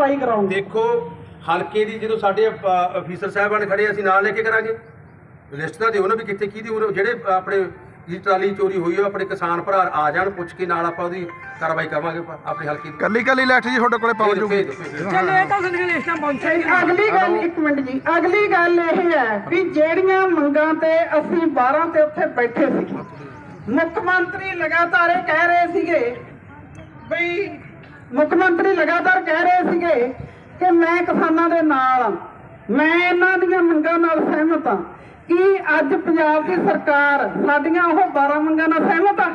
ਭਰਪਾਈ ਕਰਾਉਂਗੇ। ਦੇਖੋ ਹਲਕੇ ਦੀ ਜਦੋਂ ਸਾਡੇ ਅਫੀਸਰ ਸਾਹਿਬਾਨ ਖੜੇ ਅਸੀਂ ਨਾਲ ਲੈ ਕੇ ਕਰਾਂਗੇ। ਲਿਸਟ ਤਾਂ ਦਿਓ ਨਾ ਵੀ ਕਿੱਥੇ ਕੀ ਦੀ ਜਿਹੜੇ ਆਪਣੇ ਜੀ ਟਰਾਲੀ ਚੋਰੀ ਹੋਈ ਹੈ ਆਪਣੇ ਕਿਸਾਨ ਭਰਾ ਆ ਜਾਣ ਪੁੱਛ ਕੇ ਨਾਲ ਆਪਾਂ ਉਹਦੀ ਕਾਰਵਾਈ ਕਰਾਂਗੇ ਆਪਣੇ ਹਲਕੇ ਦੀ। ਕੱਲੀ ਕੱਲੀ ਲੈਟ ਜੀ ਤੁਹਾਡੇ ਕੋਲੇ ਪਹੁੰਚ ਜੂਗੀ। ਚੱਲ ਇਹ ਤਾਂ ਸਾਡੀਆਂ ਲਿਸਟਾਂ ਪਹੁੰਚੇ ਹੀ ਅਗਲੀ ਗੱਲ ਇੱਕ ਮਿੰਟ ਜੀ ਅਗਲੀ ਗੱਲ ਇਹ ਹੈ ਵੀ ਜਿਹੜੀਆਂ ਮੰਗਾਂ ਤੇ ਅਸੀਂ 12 ਤੇ ਉੱਥੇ ਬੈਠੇ ਸੀ ਮੁੱਖ ਮੰਤਰੀ ਲਗਾਤਾਰ ਇਹ ਕਹਿ ਰਹੇ ਸੀਗੇ ਵੀ ਮੁੱਖ ਮੰਤਰੀ ਲਗਾਤਾਰ ਕਹਿ ਰਹੇ ਸੀਗੇ ਕਿ ਮੈਂ ਕਿਸਾਨਾਂ ਦੇ ਨਾਲ ਹਾਂ। ਮੈਂ ਇਹਨਾਂ ਦੀਆਂ ਮੰਗਾਂ ਨਾਲ ਸਹਿਮਤ ਹਾਂ ਕੀ ਅੱਜ ਪੰਜਾਬ ਦੀ ਸਰਕਾਰ ਸਾਡੀਆਂ ਉਹ 12 ਮੰਗਾਂ ਨਾਲ ਸਹਿਮਤ ਆ।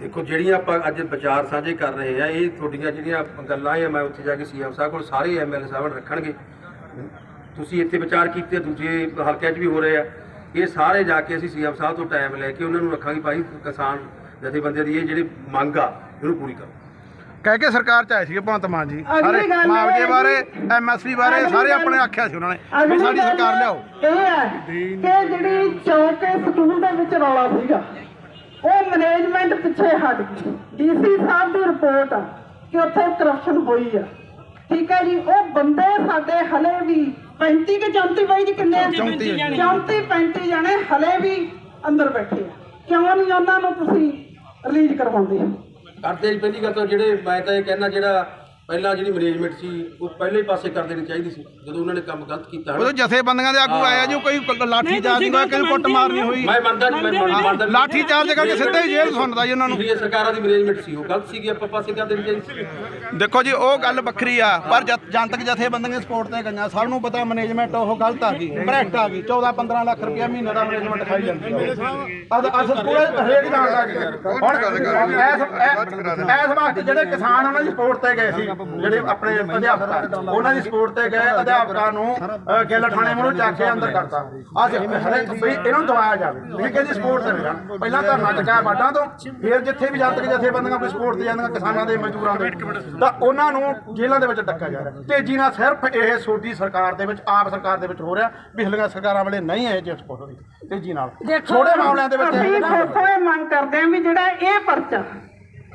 ਦੇਖੋ, ਜਿਹੜੀਆਂ ਆਪਾਂ ਅੱਜ ਵਿਚਾਰ ਸਾਂਝੇ ਕਰ ਰਹੇ ਆ, ਇਹ ਤੁਹਾਡੀਆਂ ਜਿਹੜੀਆਂ ਗੱਲਾਂ ਆ, ਮੈਂ ਉੱਥੇ ਜਾ ਕੇ ਸੀਐਮ ਸਾਹਿਬ ਕੋਲ ਸਾਰੇ ਐਮਐਲਏ ਸਾਹਿਬ ਰੱਖਣਗੇ। ਤੁਸੀਂ ਇੱਥੇ ਵਿਚਾਰ ਕੀਤੇ, ਦੂਜੇ ਹਲਕਿਆਂ 'ਚ ਵੀ ਹੋ ਰਹੇ ਆ। ਇਹ ਸਾਰੇ ਜਾ ਕੇ ਅਸੀਂ ਸੀਐਮ ਸਾਹਿਬ ਤੋਂ ਟਾਈਮ ਲੈ ਕੇ ਉਹਨਾਂ ਨੂੰ ਰੱਖਾਂਗੇ, ਭਾਈ ਕਿਸਾਨ ਜਥੇਬੰਦੀਆਂ ਦੀ ਇਹ ਜਿਹੜੀ ਮੰਗ ਆ, ਇਹਨੂੰ ਪੂਰੀ ਕਰੋ। ਕਹਿ ਕੇ ਸਰਕਾਰ ਚ ਆਏ ਸੀਗੇ ਭਗਵੰਤ ਮਾਨ ਜੀ। ਸਾਰੇ ਗੱਲ ਇਹ ਮੁਆਵਜ਼ੇ ਬਾਰੇ ਐਮਐਸਪੀ ਬਾਰੇ ਸਾਰੇ ਆਪਣੇ ਆਖਿਆ ਸੀ ਉਹਨਾਂ ਨੇ ਵੀ ਸਾਡੀ ਸਰਕਾਰ ਲਿਆਓ। ਇਹ ਹੈ ਕਿ ਜਿਹੜੀ ਚੌਕੇ ਸਕੂਲ ਦੇ ਵਿੱਚ ਰੌਲਾ ਸੀਗਾ ਉਹ ਮੈਨੇਜਮੈਂਟ ਪਿੱਛੇ ਹਟ ਗਈ। ਡੀਸੀ ਸਾਹਿਬ ਦੀ ਰਿਪੋਰਟ ਆ ਕਿ ਉੱਥੇ ਕਰਪਸ਼ਨ ਹੋਈ ਆ। ਠੀਕ ਹੈ ਜੀ ਉਹ ਬੰਦੇ ਸਾਡੇ ਹਲੇ ਵੀ 35 ਕੇ 34 ਬਾਈ ਜੀ ਕਿੰਨੇ 34 ਜਾਣੇ। 34 35 ਜਾਣੇ ਹਲੇ ਵੀ ਅੰਦਰ ਬੈਠੇ ਆ। ਕਿਉਂ ਨਹੀਂ ਉਹਨਾਂ ਨੂੰ ਤੁਸੀਂ ਰਿਲੀਜ਼ ਕਰਵਾਉਂਦੇ? ਕਰਦੇ ਜੀ ਪਹਿਲੀ ਗੱਲ ਤਾਂ ਜਿਹੜੇ ਮੈਂ ਤਾਂ ਇਹ ਕਹਿਣਾ ਜਿਹੜਾ ਪਹਿਲਾਂ ਜਿਹੜੀ ਮੈਨੇਜਮੈਂਟ ਸੀ ਉਹ ਪਹਿਲੇ ਹੀ ਪਾਸੇ ਕਰ ਦੇਣੀ ਚਾਹੀਦੀ ਸੀ। ਜਦੋਂ ਉਹਨਾਂ ਨੇ ਕੰਮ ਗਲਤ ਕੀਤਾ ਉਦੋਂ ਹਨਾ। ਜਥੇਬੰਦੀਆਂ ਦੇ ਆਗੂ ਆਏ ਆ ਜੀ ਉਹ ਕੋਈ ਲਾਠੀ ਚਾਰਜ ਗਲਤ ਕੋਈ ਕੁੱਟ ਮਾਰਨੀ। ਹੋਈ। ਮੈਂ ਮੰਨਦਾ ਨਹੀਂ ਮੈਂ ਮੰਨਦੇ ਮੰਨਦਾ ਨਹੀਂ। ਲਾਠੀ ਚਾਰਜ ਕਰਕੇ ਸਿੱਧੇ ਹੀ ਜੇਲ੍ਹ ਸੁਣਦਾ ਜੀ ਉਹਨਾਂ ਨੂੰ। ਪਿਛਲੀਆਂ ਸਰਕਾਰਾਂ ਦੀ ਮੈਨੇਜਮੈਂਟ ਸੀ ਉਹ ਗਲਤ ਸੀਗੀ ਆਪਾਂ ਪਾਸੇ ਕਰ ਦੇਣੀ ਚਾਹੀਦੀ ਸੀ। ਦੇਖੋ ਜੀ ਉਹ ਗੱਲ ਵੱਖਰੀ ਆ ਪਰ ਜਤ- ਜਨਤਕ ਜਥੇਬੰਦੀਆਂ ਸਪੋਰਟ ਤੇ ਗਈਆਂ। ਸਭ ਨੂੰ ਪਤਾ ਮੈਨੇਜਮੈਂਟ ਉਹ ਗਲਤ ਆ ਗਈ ਭ੍ਰਿਸ਼ਟ ਆ ਗਈ। 14 15 ਲੱਖ ਰੁਪਇਆ ਮਹੀਨੇ ਦਾ ਮੈਨੇਜਮੈਂਟ ਖਾਈ ਜਾਂਦੀ ਆ। ਅਦ ਅਸਲ ਪੂਰੇ ਹਰੇਕ ਜਾਣ ਲੱਗ ਗਿਆ ਹੁਣ ਐਸ ਐਸ ਵਾਸਤੇ ਜਿਹੜੇ ਕਿਸਾਨ ਉਹਨਾਂ ਦੀ ਸਪੋਰਟ ਤੇ ਗਏ ਸੀ। ਜਿਹੜੇ ਆਪਣੇ ਅਧਿਆਪਕ ਆ, ਉਹਨਾਂ ਦੀ ਸਪੋਰਟ ਤੇ ਗਏ ਅਧਿਆਪਕਾਂ ਨੂੰ ਗਿੱਲ ਥਾਣੇ ਮੂਹਰੋਂ ਚੱਕ ਕੇ ਅੰਦਰ ਕਰਤਾ। ਅੱਜ ਹਰੇਕ ਵੀ ਇਹਨਾਂ ਨੂੰ ਦਵਾਇਆ ਜਾਵੇ ਵੀ ਕਿਹਦੀ ਸਪੋਰਟ ਤੇ ਜਾਣ ਪਹਿਲਾਂ ਧਰਨਾ ਚੁਕਾਇਆ ਬਾਟਾਂ ਤੋਂ ਫਿਰ ਜਿੱਥੇ ਵੀ ਜਨਤਕ ਜਥੇਬੰਦੀਆਂ ਕੋਈ ਸਪੋਰਟ ਤੇ ਜਾਂਦੀਆਂ ਕਿਸਾਨਾਂ ਦੇ ਮਜ਼ਦੂਰਾਂ ਦੇ। ਤਾਂ ਉਹਨਾਂ ਨੂੰ ਜੇਲ੍ਹਾਂ ਦੇ ਵਿੱਚ ਡੱਕਿਆ ਜਾ ਰਿਹਾ। ਤੇਜ਼ੀ ਨਾਲ ਸਿਰਫ ਇਹ ਸੋਡੀ ਸਰਕਾਰ ਦੇ ਵਿੱਚ ਆਪ ਸਰਕਾਰ ਦੇ ਵਿੱਚ ਹੋ ਰਿਹਾ ਪਿਛਲੀਆਂ ਸਰਕਾਰਾਂ ਵੇਲੇ ਨਹੀਂ ਇਹ ਜੇ ਸਪੋਰਟ ਹੋਈ ਤੇਜ਼ੀ ਨਾਲ। ਛੋਟੇ ਮਾਮਲਿਆਂ ਦੇ ਵਿੱਚ ਅਸੀਂ ਮੰਗ ਕਰਦੇ ਹਾਂ ਵੀ ਜਿਹੜਾ ਇਹ ਪਰਚਾ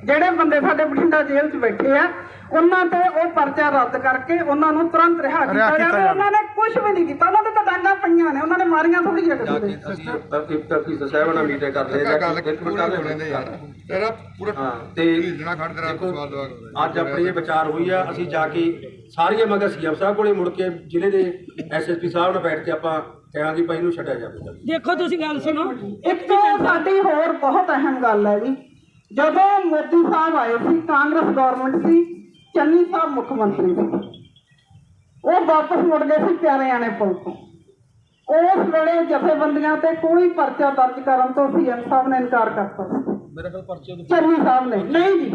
ਜਿਹੜੇ ਬੰਦੇ ਸਾਡੇ ਬਠਿੰਡਾ ਜੇਲ੍ਹ 'ਚ ਬੈਠੇ ਆ ਉਹਨਾਂ ਤੇ ਉਹ ਪਰਚਾ ਰੱਦ ਕਰਕੇ ਉਹਨਾਂ ਨੂੰ ਤੁਰੰਤ ਰਿਹਾ ਕੀਤਾ ਜਾਵੇ। ਉਹਨਾਂ ਨੇ ਕੁਝ ਵੀ ਨਹੀਂ ਕੀਤਾ। ਉਹਨਾਂ ਦੇ ਤਾਂ ਡਾਂਗਾਂ ਪਈਆਂ ਨੇ ਉਹਨਾਂ ਨੇ ਮਾਰੀਆਂ ਥੋੜੀ ਜਿਹੀ ਕਰਦੇ ਹਾਂ ਗੱਲ ਪੂਰੀ ਹੋ ਲੈਂਦੇ ਯਾਰ। ਤੇਰਾ ਪੂਰਾ ਹਾਂ ਤੇ ਜਣਾ ਖੜ ਤੇਰਾ ਦੇਖੋ, ਸਵਾਲ ਦਵਾ ਅੱਜ ਆਪਣੀ ਇਹ ਵਿਚਾਰ ਹੋਈ ਆ ਅਸੀਂ ਜਾ ਕੇ ਸਾਰੀਆਂ ਮਗਰ ਸੀਐਮ ਸਾਹਿਬ ਕੋਲੇ ਮੁੜ ਕੇ ਜ਼ਿਲ੍ਹੇ ਦੇ ਐਸਐਸਪੀ ਸਾਹਿਬ ਨਾਲ ਬੈਠ ਕੇ ਆਪਾਂ ਕਹਾਂਗੇ ਭਾਈ ਇਹਨੂੰ ਛੱਡਿਆ ਜਾਵੇ। ਦੇਖੋ ਤੁਸੀਂ ਗੱਲ ਸੁਣੋ। ਇੱਕ ਸਾਡੀ ਹੋਰ ਬਹੁਤ ਅਹਿਮ ਗੱਲ ਹੈ ਜੀ। ਜਦੋਂ ਮੋਦੀ ਸਾਹਿਬ ਆਏ ਸੀ ਕਾਂਗਰਸ ਗਵਰਨਮੈਂਟ ਸੀ ਚੰਨੀ ਸਾਹਿਬ ਮੁੱਖ ਮੰਤਰੀ ਸੀ। ਉਹ ਵਾਪਸ ਮੁੜ ਗਏ ਸੀ ਪਿਆਰਿਆਣੇ ਪੁਲ ਤੋਂ। ਉਸ ਵੇਲੇ ਜਥੇਬੰਦੀਆਂ ਤੇ ਕੋਈ ਪਰਚਾ ਦਰਜ ਕਰਨ ਤੋਂ ਸੀਐਮ ਸਾਹਿਬ ਨੇ ਇਨਕਾਰ ਕਰਤਾ ਸੀ। ਮੇਰੇ ਕੋਲ ਪਰਚੇ ਨੂੰ ਚੰਨੀ ਸਾਹਿਬ ਨੇ। ਨਹੀਂ ਜੀ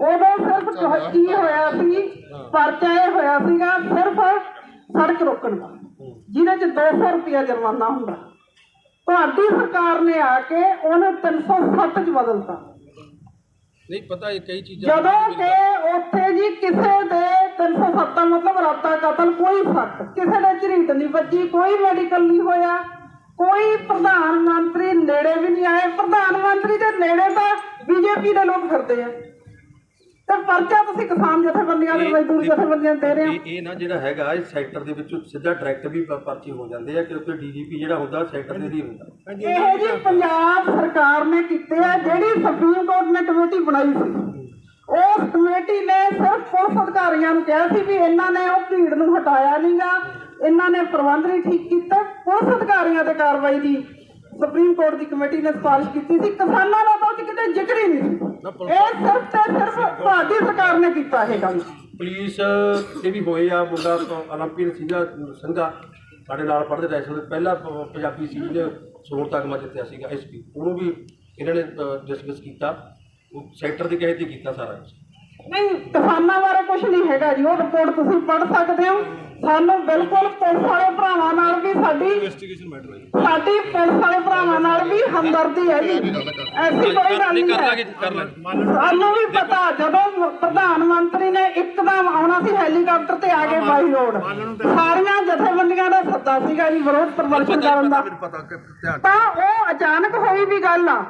ਉਦੋਂ ਸਿਰਫ ਕੀ ਹੋਇਆ ਸੀ ਪਰਚਾ ਇਹ ਹੋਇਆ ਸੀਗਾ ਸਿਰਫ ਸੜਕ ਰੋਕਣ ਦਾ ਜਿਹਦੇ ਚ 200 ਰੁਪਇਆ ਜੁਰਮਾਨਾ ਹੁੰਦਾ। ਤੁਹਾਡੀ ਸਰਕਾਰ ਨੇ ਆ ਕੇ ਉਹਨੂੰ 307 ਚ ਬਦਲਤਾ। ਨਹੀਂ ਪਤਾ ਇਹ ਕਈ ਚੀਜ਼ਾਂ ਜਦੋਂ ਕਿ ਉੱਥੇ ਜੀ ਕਿਸੇ ਦੇ 307 ਦਾ ਮਤਲਬ ਰਾਤਾ ਕਤਲ ਕੋਈ ਸੱਟ ਕਿਸੇ ਦੇ ਝਰੀਟ ਨਹੀਂ ਵੱਜੀ ਕੋਈ ਮੈਡੀਕਲ ਨਹੀਂ ਹੋਇਆ ਕੋਈ ਪ੍ਰਧਾਨ ਮੰਤਰੀ ਨੇੜੇ ਵੀ ਨਹੀਂ ਆਏ। ਪ੍ਰਧਾਨ ਮੰਤਰੀ ਦੇ ਨੇੜੇ ਤਾਂ ਬੀਜੇਪੀ ਦੇ ਲੋਕ ਫਿਰਦੇ ਆ। ਤੇ ਪਰਚਾ ਤੁਸੀਂ ਕਿਸਾਨ ਜਥੇਬੰਦੀਆਂ ਦੇ ਮਜ਼ਦੂਰ ਜਥੇਬੰਦੀਆਂ ਦੇ ਰਹੇ ਹੋ। ਇਹ ਇਹ ਨਾ ਜਿਹੜਾ ਹੈਗਾ ਇਹ ਸੈਕਟਰ ਦੇ ਵਿੱਚੋਂ ਸਿੱਧਾ ਡਾਇਰੈਕਟ ਵੀ ਪ- ਪਰਚੇ ਹੋ ਜਾਂਦੇ ਆ ਕਿਉਂਕਿ ਡੀਜੀਪੀ ਜਿਹੜਾ ਹੁੰਦਾ ਸੈਕਟਰ ਦੇ ਦੀ ਹੁੰਦਾ। ਇਹ ਜੀ ਪੰਜਾਬ ਸਰਕਾਰ ਨੇ ਕੀਤੇ ਆ ਜਿਹੜੀ ਸੁਪਰੀਮ ਕੋਰਟ ਨੇ ਕਮੇਟੀ ਬਣਾਈ ਸੀ। ਉਸ ਕਮੇਟੀ ਨੇ ਸਿਰਫ ਪੁਲਿਸ ਅਧਿਕਾਰੀਆਂ ਨੂੰ ਕਿਹਾ ਸੀ ਵੀ ਇਹਨਾਂ ਨੇ ਉਹ ਭੀੜ ਨੂੰ ਹਟਾਇਆ ਨਹੀਂਗਾ ਇਹਨਾਂ ਨੇ ਪ੍ਰਬੰਧ ਨਹੀਂ ਠੀਕ ਕੀਤਾ। ਪੁਲਿਸ ਅਧਿਕਾਰੀਆਂ ਤੇ ਕਾਰਵਾਈ ਦੀ ਸੁਪਰੀਮ ਕੋਰਟ ਦੀ ਕਮੇਟੀ ਨੇ ਸਿਫਾਰਿਸ਼ ਕੀਤੀ ਸੀ ਕਿਸਾਨਾਂ ਦਾ ਤਾਂ ਕਿਤੇ ਜ਼ਿਕਰ ਹੀ ਨਹੀਂ ਇਹ ਸਿਰਫ ਤੇ ਸਿਰਫ ਭਾਰਤੀ ਸਰਕਾਰ ਨੇ ਕੀਤਾ ਇਹ ਗੱਲ ਪੁਲਿਸ ਤੇ ਵੀ ਹੋਏ ਆ ਮੁੰਡਾ ਓਲੰਪੀਅਨ ਸੀਗਾ ਸੰਘਾ ਸਾਡੇ ਨਾਲ ਪੜ੍ਹਦੇ ਰਹੇ ਸੀ ਪਹਿਲਾ ਪੰਜਾਬੀ ਸੀ ਜਿਹਨੇ ਸੋਰ ਤਗਮਾ ਜਿੱਤਿਆ ਸੀਗਾ ਐਸਪੀ ਉਹਨੂੰ ਵੀ ਇਹਨਾਂ ਨੇ ਡਿਸਕਸ ਕੀਤਾ। ਸੈਕਟਰ ਦੇ ਕਹੇ ਤੇ ਕੀਤਾ ਸਾਰਾ ਨਹੀਂ ਕਿਸਾਨਾਂ ਬਾਰੇ ਕੁਝ ਨਹੀਂ ਹੈਗਾ ਜੀ ਉਹ ਰਿਪੋਰਟ ਤੁਸੀਂ ਪੜ੍ਹ ਸਕਦੇ ਹੋ। ਸਾਨੂੰ ਬਿਲਕੁਲ ਪੁਲਿਸ ਵਾਲੇ ਭਰਾਵਾਂ ਨਾਲ ਵੀ ਸਾਡੀ ਸਾਡੀ ਪੁਲਿਸ ਵਾਲੇ ਭਰਾਵਾਂ ਨਾਲ ਵੀ ਹਮਦਰਦੀ ਹੈ ਜੀ। ਐਸੀ ਕੋਈ ਗੱਲ ਨਹੀਂ ਕਰ ਹੈ। ਲਾਂਗੇ। ਕਰ ਲਾਂਗੇ ਸਾਨੂੰ ਵੀ ਪਤਾ ਜਦੋਂ ਪ੍ਰਧਾਨ ਮੰਤਰੀ ਨੇ ਇੱਕਦਮ ਆਉਣਾ ਸੀ ਹੈਲੀਕਾਪਟਰ ਤੇ ਆ ਕੇ ਬਾਈ ਰੋਡ। ਸਾਰੀਆਂ ਜਥੇਬੰਦੀਆਂ ਦਾ ਸੱਦਾ ਸੀਗਾ ਜੀ ਵਿਰੋਧ ਪ੍ਰਦਰਸ਼ਨ ਕਰਨ ਦਾ। ਤਾਂ ਉਹ ਅਚਾਨਕ ਹੋਈ ਵੀ ਗੱਲ ਆ।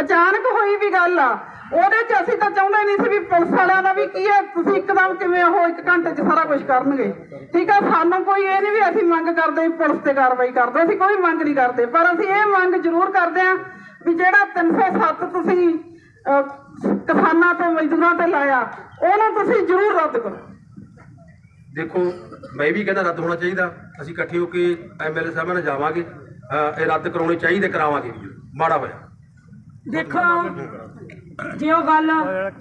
ਅਚਾਨਕ ਹੋਈ ਵੀ ਗੱਲ ਆ। ਉਹਦੇ 'ਚ ਅਸੀਂ ਤਾਂ ਚਾਹੁੰਦੇ ਨਹੀਂ ਸੀ ਵੀ ਪੁਲਿਸ ਵਾਲਿਆਂ ਦਾ ਵੀ ਕੀ ਹੈ, ਤੁਸੀਂ ਇੱਕਦਮ ਕਿਵੇਂ ਉਹ ਇੱਕ ਘੰਟੇ 'ਚ ਸਾਰਾ ਕੁਝ ਕਰਨਗੇ। ਠੀਕ ਆ, ਸਾਨੂੰ ਕੋਈ ਇਹ ਨਹੀਂ ਵੀ ਅਸੀਂ ਮੰਗ ਕਰਦੇ ਪੁਲਿਸ ਤੇ ਕਾਰਵਾਈ ਕਰਦੇ, ਅਸੀਂ ਕੋਈ ਮੰਗ ਨਹੀਂ ਕਰਦੇ। ਪਰ ਅਸੀਂ ਇਹ ਮੰਗ ਜ਼ਰੂਰ ਕਰਦੇ ਆ ਵੀ ਜਿਹੜਾ 307 ਤੁਸੀਂ ਕਿਸਾਨਾਂ ਤੇ, ਮਜ਼ਦੂਰਾਂ ਤੇ ਲਾਇਆ, ਉਹਨੂੰ ਤੁਸੀਂ ਜ਼ਰੂਰ ਰੱਦ ਕਰੋ। ਦੇਖੋ, ਮੈਂ ਵੀ ਕਹਿੰਦਾ ਰੱਦ ਹੋਣਾ ਚਾਹੀਦਾ। ਅਸੀਂ ਇਕੱਠੇ ਹੋ ਕੇ ਐਮਐਲਏ ਸਾਹਿਬਾਂ ਨਾਲ ਜਾਵਾਂਗੇ। ਇਹ ਰੱਦ ਕਰਾਉਣੇ ਚਾਹੀਦੇ, ਕਰਾਵਾਂਗੇ। ਮਾੜਾ ਹੋਇਆ। ਦੇਖੋ ਜੇ ਉਹ ਗੱਲ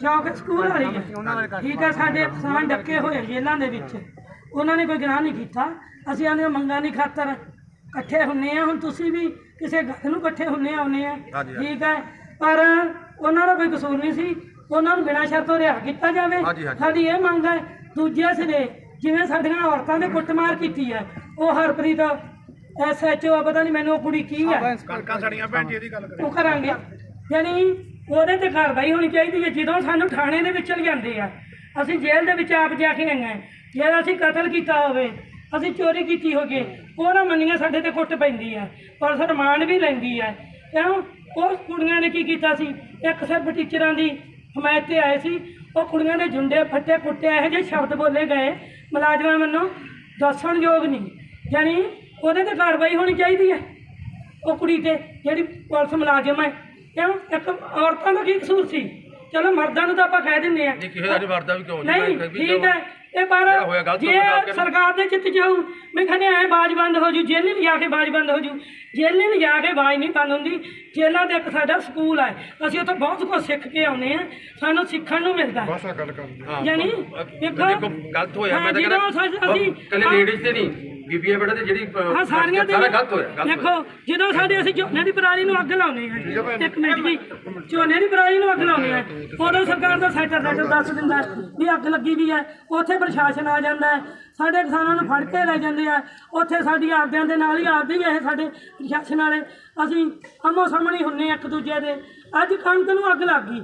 ਚੌਕ ਸਕੂਲ ਵਾਲੀ ਹੈ ਠੀਕ ਹੈ ਸਾਡੇ ਕਿਸਾਨ ਡੱਕੇ ਹੋਏ ਜੇਲ੍ਹਾਂ ਦੇ ਵਿੱਚ। ਉਹਨਾਂ ਨੇ ਕੋਈ ਗੁਨਾਹ ਨਹੀਂ ਕੀਤਾ। ਅਸੀਂ ਆਂਦੇ ਮੰਗਾਂ ਦੀ ਖਾਤਰ ਇਕੱਠੇ ਹੁੰਨੇ ਆ। ਹੁਣ ਤੁਸੀਂ ਵੀ ਕਿਸੇ ਗੱਲ ਨੂੰ ਇਕੱਠੇ ਹੁੰਨੇ ਆਉਨੇ ਆ। ਠੀਕ ਹੈ। ਪਰ ਉਹਨਾਂ ਦਾ ਕੋਈ ਕਸੂਰ ਨਹੀਂ ਸੀ। ਉਹਨਾਂ ਨੂੰ ਬਿਨਾਂ ਸ਼ਰਤੋਂ ਰਿਹਾ ਕੀਤਾ ਜਾਵੇ। ਸਾਡੀ ਇਹ ਮੰਗ ਹੈ ਦੂਜੇ ਸਿਰੇ ਜਿਵੇਂ ਸਾਡੀਆਂ ਔਰਤਾਂ ਦੇ ਕੁੱਟਮਾਰ ਕੀਤੀ ਹੈ ਉਹ ਹਰਪ੍ਰੀਤ ਐਸਐਚਓ ਪਤਾ ਨਹੀਂ ਮੈਨੂੰ ਉਹ ਕੁੜੀ ਕੀ ਹੈ ਕਣਕਾਂ ਸੜੀਆਂ ਭੈਣ ਜੀ ਇਹਦੀ ਗੱਲ ਉਹ ਕਰਾਂਗੇ। ਯਾਨੀ ਉਹਦੇ ਤੇ ਕਾਰਵਾਈ ਹੋਣੀ ਚਾਹੀਦੀ ਹੈ, ਜਦੋਂ ਸਾਨੂੰ ਥਾਣੇ ਦੇ ਵਿੱਚ ਲਿਆਂਦੇ ਆ। ਅਸੀਂ ਜੇਲ੍ਹ ਦੇ ਵਿੱਚ ਆਪ ਜਾ ਕੇ ਆਏ ਹਾਂ। ਜੇ ਅਸੀਂ ਕਤਲ ਕੀਤਾ ਹੋਵੇ, ਅਸੀਂ ਚੋਰੀ ਕੀਤੀ ਹੋਵੇ ਉਹਨਾਂ ਮੰਨੀਆਂ ਸਾਡੇ ਤੇ ਕੁੱਟ ਪੈਂਦੀ ਹੈ ਪੁਲਿਸ ਰਿਮਾਂਡ ਵੀ ਲੈਂਦੀ ਹੈ ਕਿਉਂ? ਉਹ ਕੁੜੀਆਂ ਨੇ ਕੀ ਕੀਤਾ ਸੀ? ਇੱਕ ਸਿਰਫ ਟੀਚਰਾਂ ਦੀ ਹਮਾਇਤ ਤੇ ਆਏ ਸੀ। ਉਹ ਕੁੜੀਆਂ ਦੇ ਜੁੰਡੇ ਫੱਟੇ ਕੁੱਟੇ ਇਹੋ ਜਿਹੇ ਸ਼ਬਦ ਬੋਲੇ ਗਏ। ਮੁਲਾਜ਼ਮਾਂ ਵੱਲੋਂ ਦੱਸਣਯੋਗ ਨਹੀਂ। ਯਾਨੀ ਉਹਦੇ ਤੇ ਕਾਰਵਾਈ ਹੋਣੀ ਚਾਹੀਦੀ ਹੈ। ਉਹ ਕੁੜੀ ਤੇ ਜਿਹੜੀ ਪੁਲਿਸ ਮੁਲਾਜ਼ਮ ਹੈ ਕਿਉਂ? ਇੱਕ ਔਰਤਾਂ ਦਾ ਕੀ ਕਸੂਰ ਸੀ? ਚਲੋ ਮਰਦਾਂ ਨੂੰ ਤਾਂ ਆਪਾਂ ਕਹਿ ਦਿੰਦੇ ਆ ਨਹੀਂ ਕਿਸੇ ਦਾ ਨਹੀਂ ਵਰਦਾ ਵੀ ਕਿਉਂ? ਨਹੀਂ ਠੀਕ ਹੈ। ਇਹ ਪਰ ਜੇ ਸਰਕਾਰ ਦੇ ਚਿੱਤ ਜਾਊ ਮੈਂ ਕਹਿੰਦੇ ਐ ਬਾਜ ਬੰਦ ਹੋ ਜੂ ਜੇਲ੍ਹ ਲਿਜਾ ਕੇ ਬਾਜ ਬੰਦ ਹੋ ਜੂ। ਜੇਲ੍ਹ ਲਿਜਾ ਕੇ ਬਾਜ ਨਹੀਂ ਬੰਦ ਹੁੰਦੀ। ਜੇਲ੍ਹਾਂ ਦੇ ਇੱਕ ਸਾਡਾ ਸਕੂਲ ਹੈ। ਅਸੀਂ ਉੱਥੇ ਬਹੁਤ ਕੁਝ ਸਿੱਖ ਕੇ ਆਉਨੇ ਆ ਸਾਨੂੰ ਸਿੱਖਣ ਨੂੰ ਮਿਲਦਾ। ਬਸ ਆ ਗੱਲ ਕਰਦੇ ਹਾਂ, ਯਾਨੀ ਦੇਖੋ- ਗਲਤ ਹੋਇਆ ਮੈਂ ਤਾਂ ਕਹਿੰਦਾ ਅਸੀਂ- ਕੱਲੇ। ਲੇਡੀਜ਼ ਤੇ ਨਹੀਂ। ਬੀਬੀਆਂ ਬੇਟਾ ਤੇ ਜਿਹੜੀ ਹਾਂ ਸਾਰੀਆਂ ਦੇ ਸਾਰਾ ਗਲਤ ਹੋਇਆ ਗਲਤ ਦੇਖੋ। ਜਦੋਂ ਸਾਡੇ ਅਸੀਂ ਝੋਨੇ ਦੀ ਪਰਾਲੀ ਨੂੰ ਅੱਗ ਲਾਉਨੇ ਆ ਇੱਕ ਮਿੰਟ ਜੀ। ਝੋਨੇ ਦੀ ਪਰਾਲੀ ਨੂੰ ਅੱਗ ਲਾਉਨੇ ਆ ਉਦੋਂ ਸਰਕਾਰ ਦਾ ਸੈਕਟਰ ਸੈਕਟਰ ਦੱਸ ਦਿੰਦਾ ਹੈ ਵੀ ਅੱਗ ਲੱਗੀ ਵੀ ਹੈ। ਉੱਥੇ ਪ੍ਰਸ਼ਾਸਨ ਆ ਜਾਂਦਾ ਹੈ। ਸਾਡੇ ਕਿਸਾਨਾਂ ਨੂੰ ਫੜ ਕੇ ਲੈ ਜਾਂਦੇ ਆ। ਉੱਥੇ ਸਾਡੀ ਆਪਦਿਆਂ ਦੇ ਨਾਲ ਹੀ ਆਪਦੇ ਹੀ ਇਹ ਸਾਡੇ ਪ੍ਰਸ਼ਾਸਨ ਵਾਲੇ। ਅਸੀਂ ਆਮੋ ਸਾਹਮਣੇ ਹੁੰਨੇ ਆ ਇੱਕ ਦੂਜੇ ਦੇ। ਅੱਜ ਕਣਕ ਨੂੰ ਅੱਗ ਲੱਗ ਗਈ।